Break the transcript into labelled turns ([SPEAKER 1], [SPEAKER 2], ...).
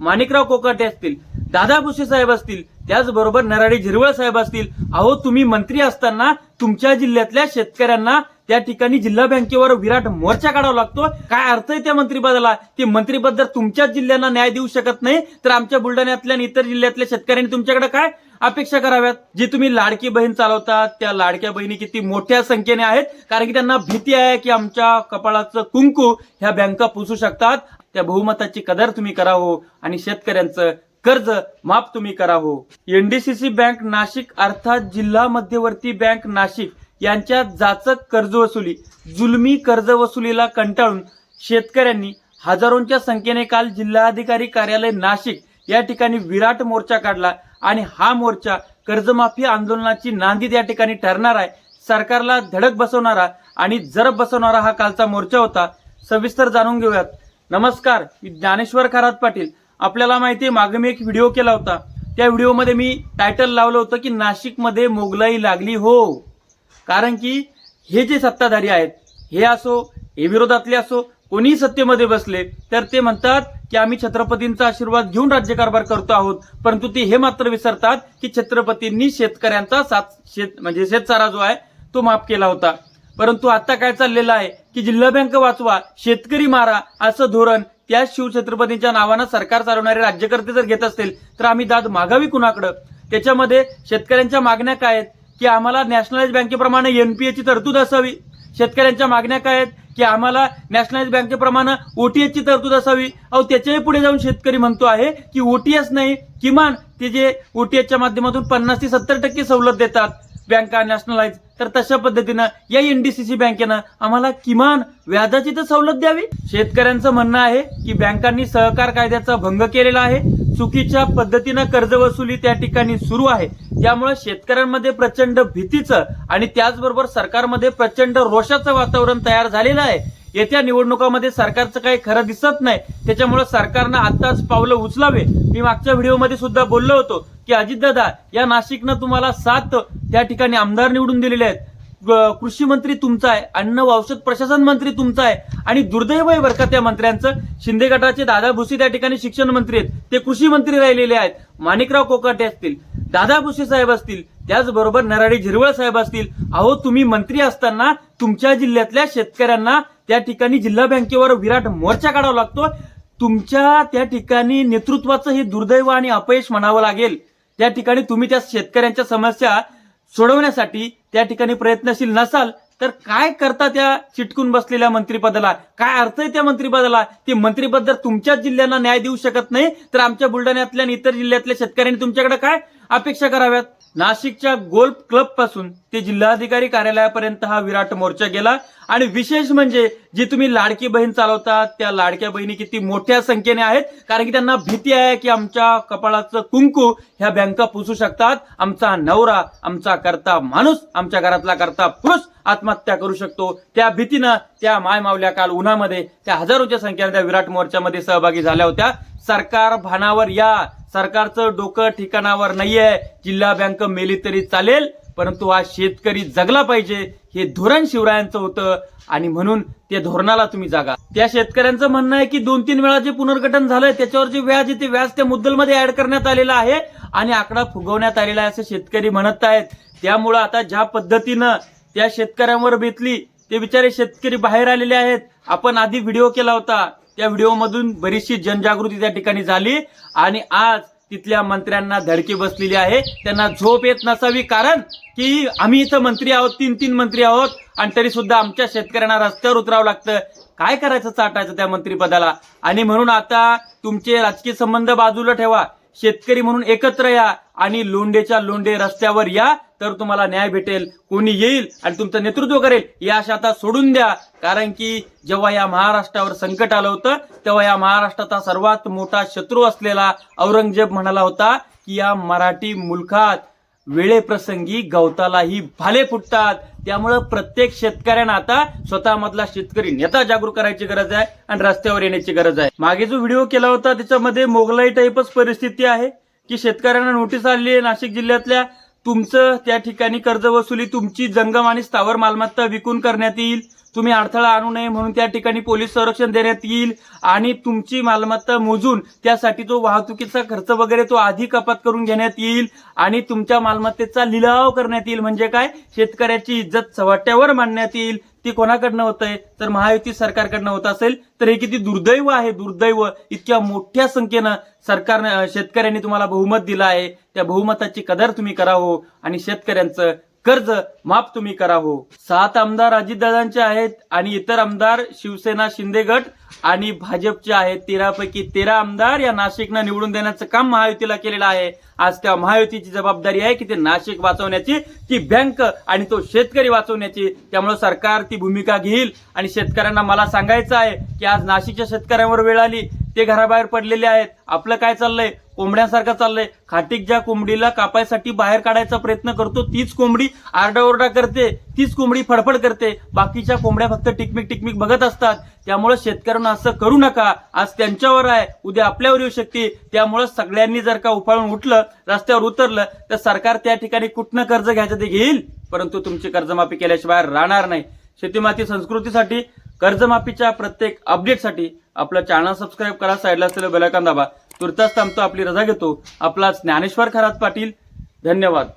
[SPEAKER 1] माणिकराव कोकाटे असतील दादा भुसे साहेब असतील त्याचबरोबर नराडे झिरवळ साहेब असतील. अहो तुम्ही मंत्री असताना तुमच्या जिल्ह्यातल्या शेतकऱ्यांना त्या ठिकाणी जिल्हा बँकेवर विराट मोर्चा काढावा लागतो. काय अर्थ आहे त्या मंत्रिपदाला? ते मंत्रिपद जर तुमच्याच जिल्ह्यांना न्याय देऊ शकत नाही तर आमच्या बुलढाण्यातल्या आणि इतर जिल्ह्यातल्या शेतकऱ्यांनी तुमच्याकडे काय अपेक्षा कराव्यात? जी तुम्ही लाडकी बहीण चालवतात त्या लाडक्या बहिणी किती मोठ्या संख्येने आहेत कारण की त्यांना भीती आहे की आमच्या कपाळाचं कुंकू ह्या बँका पुसू शकतात. त्या बहुमताची कदर तुम्ही करावं आणि शेतकऱ्यांचं कर्ज माफ तुम्ही करावं. एनडीसीसी बँक नाशिक अर्थात जिल्हा मध्यवर्ती बँक नाशिक यांच्या जाचक कर्ज वसुली जुलमी कर्ज वसुलीला कंटाळून शेतकऱ्यांनी हजारोंच्या संख्येने काल जिल्हाधिकारी कार्यालय नाशिक या ठिकाणी विराट मोर्चा काढला आणि हा मोर्चा कर्जमाफी आंदोलनाची नांदी या ठिकाणी ठरणार आहे. सरकारला धडक बसवणारा आणि जरब बसवणारा हा कालचा मोर्चा होता. सविस्तर जाणून घेऊयात. नमस्कार मी ज्ञानेश्वर खरात पाटील. आपल्याला माहिती आहे मागे मी एक व्हिडिओ केला होता. त्या व्हिडिओमध्ये मी टायटल लावलं होतं की नाशिकमध्ये मोगलाई लागली हो. कारण की हे जे सत्ताधारी आहेत हे असो हे विरोधातले असो कोणीही सत्तेमध्ये बसले तर ते म्हणतात की आम्ही छत्रपतींचा आशीर्वाद घेऊन राज्यकारभार करतो आहोत. परंतु ते हे मात्र विसरतात की छत्रपतींनी शेतकऱ्यांचा सात शेत म्हणजे शेतसारा जो आहे तो माफ केला होता. परंतु आता काय चाललेलं आहे की जिल्हा बँक वाचवा शेतकरी मारा असं धोरण त्या शिवछत्रपतींच्या नावानं सरकार चालवणारे राज्यकर्ते जर घेत असतील तर आम्ही दाद मागावी कुणाकडं? त्याच्यामध्ये शेतकऱ्यांच्या मागण्या काय आहेत? की आम्हाला नॅशनलाइज बँकेप्रमाणे एनपीए ची तरतूद असावी. शेतकऱ्यांच्या मागण्या काय आहेत? की आम्हाला नॅशनलाइज बँकेप्रमाणे ओटीएसची तरतूद असावी. अहो त्याच्याही पुढे जाऊन शेतकरी म्हणतो आहे की ओटीएस नाही किमान ते जे ओटीएसच्या माध्यमातून पन्नास ते सत्तर टक्के सवलत देतात बँका नॅशनलाइज तर तशा पद्धतीनं या एनडीसीसी बँकेनं आम्हाला किमान व्याजाची तर सवलत द्यावी. शेतकऱ्यांचं म्हणणं आहे की बँकांनी सहकार कायद्याचा भंग केलेला आहे. चुकीच्या पद्धतीनं कर्ज वसुली त्या ठिकाणी सुरू आहे. त्यामुळे शेतकऱ्यांमध्ये प्रचंड भीतीचं आणि त्याचबरोबर सरकारमध्ये प्रचंड रोषाचं वातावरण तयार झालेलं आहे. येत्या निवडणुकामध्ये सरकारचं काही खरं दिसत नाही. त्याच्यामुळे सरकारनं आत्ताच पावलं उचलावे. मी मागच्या व्हिडिओमध्ये सुद्धा बोललो होतो की अजितदादा या नाशिकनं तुम्हाला सात त्या ठिकाणी आमदार निवडून दिलेले आहेत. कृषी मंत्री तुमचा आहे अन्न औषध प्रशासन मंत्री तुमचा आहे आणि दुर्दैव आहे बरं का त्या मंत्र्यांचं. शिंदे गटाचे दादा भुसे त्या ठिकाणी शिक्षण मंत्री आहेत. ते कृषी मंत्री राहिलेले आहेत. माणिकराव कोकाटे असतील दादा भुसे साहेब असतील त्याचबरोबर नराडी झिरवळ साहेब असतील. अहो तुम्ही मंत्री असताना तुमच्या जिल्ह्यातल्या शेतकऱ्यांना त्या ठिकाणी जिल्हा बँकेवर विराट मोर्चा काढावा लागतो तुमच्या त्या ठिकाणी नेतृत्वाचं हे दुर्दैव आणि अपयश म्हणावं लागेल. त्या ठिकाणी तुम्ही त्या शेतकऱ्यांच्या समस्या सोडवण्यासाठी त्या ठिकाणी प्रयत्नशील नसाल तर काय करता त्या चिटकून बसलेल्या मंत्रिपदाला? काय अर्थ आहे त्या मंत्रिपदाला? ते मंत्रिपद जर तुमच्याच जिल्ह्यांना न्याय देऊ शकत नाही तर आमच्या बुलढाण्यातल्या आणि इतर जिल्ह्यातल्या शेतकऱ्यांनी तुमच्याकडे काय? अपेक्षा कराव्यात. नाशिकच्या गोल्फ क्लबपासून ते जिल्हाधिकारी कार्यालयापर्यंत हा विराट मोर्चा गेला. आणि विशेष म्हणजे जी तुम्ही लाडकी बहीण चालवतात त्या लाडक्या बहिणी किती मोठ्या संख्येने आहेत. कारण की त्यांना भीती आहे की आमच्या कपाळाचं कुंकू ह्या बँका पुसू शकतात. आमचा नवरा आमचा करता माणूस आमच्या घरातला करता पुरुष आत्महत्या करू शकतो. त्या भीतीनं त्या माय मावल्या काल उन्हामध्ये त्या हजारोच्या संख्येने त्या विराट मोर्चामध्ये सहभागी झाल्या होत्या. सरकार भानावर या. सरकारचं डोकं ठिकाणावर नाहीये. जिल्हा बँक मेली तरी चालेल परंतु हा शेतकरी जगला पाहिजे हे धोरण शिवरायांचं होतं. आणि म्हणून त्या धोरणाला तुम्ही जागा. त्या शेतकऱ्यांचं म्हणणं आहे की दोन तीन वेळा जे पुनर्गठन झालंय त्याच्यावर जे व्याज आहे ते व्याज त्या मुद्दलमध्ये ऍड करण्यात आलेलं आहे आणि आकडा फुगवण्यात आलेला आहे असं शेतकरी म्हणत आहेत. त्यामुळं आता ज्या पद्धतीनं त्या शेतकऱ्यांवर बेतली ते बिचारे शेतकरी बाहेर आलेले आहेत. आपण आधी व्हिडिओ केला होता. त्या व्हिडिओमधून बरीचशी जनजागृती त्या ठिकाणी झाली आणि आज तिथल्या मंत्र्यांना धडकी बसलेली आहे. त्यांना झोप येत नसावी कारण की आम्ही इथं मंत्री आहोत तीन तीन मंत्री आहोत आणि तरी सुद्धा आमच्या शेतकऱ्यांना रस्त्यावर उतरावं लागतं. काय करायचं चाटायचं त्या मंत्रिपदाला? आणि म्हणून आता तुमचे राजकीय संबंध बाजूला ठेवा. शेतकरी म्हणून एकत्र या आणि लोंडेच्या लोंडे रस्त्यावर या तर तुम्हाला न्याय भेटेल. कोणी येईल आणि तुमचं नेतृत्व करेल या आशा आता सोडून द्या. कारण की जेव्हा या महाराष्ट्रावर संकट आलं होतं तेव्हा या महाराष्ट्राचा सर्वात मोठा शत्रू असलेला औरंगजेब म्हणाला होता की या मराठी मुलखात वेळेप्रसंगी गवतालाही भाले फुटतात. त्यामुळं प्रत्येक शेतकऱ्यानं आता स्वतःमधला शेतकरी नेता जागरूक करायची गरज आहे आणि रस्त्यावर येण्याची गरज आहे. मागे जो व्हिडिओ केला होता त्याच्यामध्ये मोगलाई टाईपच परिस्थिती आहे की शेतकऱ्यांना नोटीस आली आहे नाशिक जिल्ह्यातल्या. तुमचं त्या ठिकाणी कर्ज वसुली तुमची जंगम आणि स्थावर मालमत्ता विकून करण्यात येईल. तुम्ही अडथळा आणू नये म्हणून त्या ठिकाणी पोलीस संरक्षण देण्यात येईल आणि तुमची मालमत्ता मोजून त्यासाठी जो वाहतुकीचा खर्च वगैरे तो आधी कपात करून घेण्यात येईल आणि तुमच्या मालमत्तेचा लिलाव करण्यात येईल. म्हणजे काय? शेतकऱ्याची इज्जत सवाट्यावर मांडण्यात येईल. ती कोणाकडनं होत आहे तर महायुती सरकारकडनं होत असेल. तर हे किती दुर्दैव आहे? दुर्दैव इतक्या मोठ्या संख्येनं सरकारनं शेतकऱ्यांनी तुम्हाला बहुमत दिलं आहे. त्या बहुमताची कदर तुम्ही करा हो आणि शेतकऱ्यांचं कर्ज माफ तुम्ही करा हो. सात आमदार अजितदादांचे आहेत आणि इतर आमदार शिवसेना शिंदे गट आणि भाजपचे आहेत. तेरापैकी तेरा आमदार या नाशिकनं निवडून देण्याचं काम महायुतीला केलेलं आहे. आज त्या महायुतीची जबाबदारी आहे की ते नाशिक वाचवण्याची ती बँक आणि तो शेतकरी वाचवण्याची. त्यामुळे सरकार ती भूमिका घेईल. आणि शेतकऱ्यांना मला सांगायचं आहे की आज नाशिकच्या शेतकऱ्यांवर वेळ आली. ते घराबाहेर पडलेले आहेत. आपलं काय चाललंय? कोंबड्यासारखं चाललंय. खाटीक ज्या कोंबडीला कापायसाठी बाहेर काढायचा प्रयत्न करतो तीच कोंबडी आरडाओरडा करते तीच कोंबडी फडफड करते. बाकीच्या कोंबड्या फक्त टिकमिक टिकमिक बघत असतात. त्यामुळे शेतकऱ्यांना असं करू नका. आज त्यांच्यावर आहे. उद्या आपल्यावर येऊ शकते. त्यामुळे सगळ्यांनी जर का उफाळून उठलं रस्त्यावर उतरलं तर सरकार त्या ठिकाणी कुठनं कर्ज घ्यायचं ते घेईल. परंतु तुमची कर्जमाफी केल्याशिवाय राहणार नाही. शेतीमाती संस्कृतीसाठी कर्जमाफीच्या प्रत्येक अपडेटसाठी आपलं चॅनल सबस्क्राईब करा साईडला असलेलं बेलायकॉन दाबा. तुर्तास थांबतो आपली रजा घेतो. आपला ज्ञानेश्वर खरात पाटील. धन्यवाद.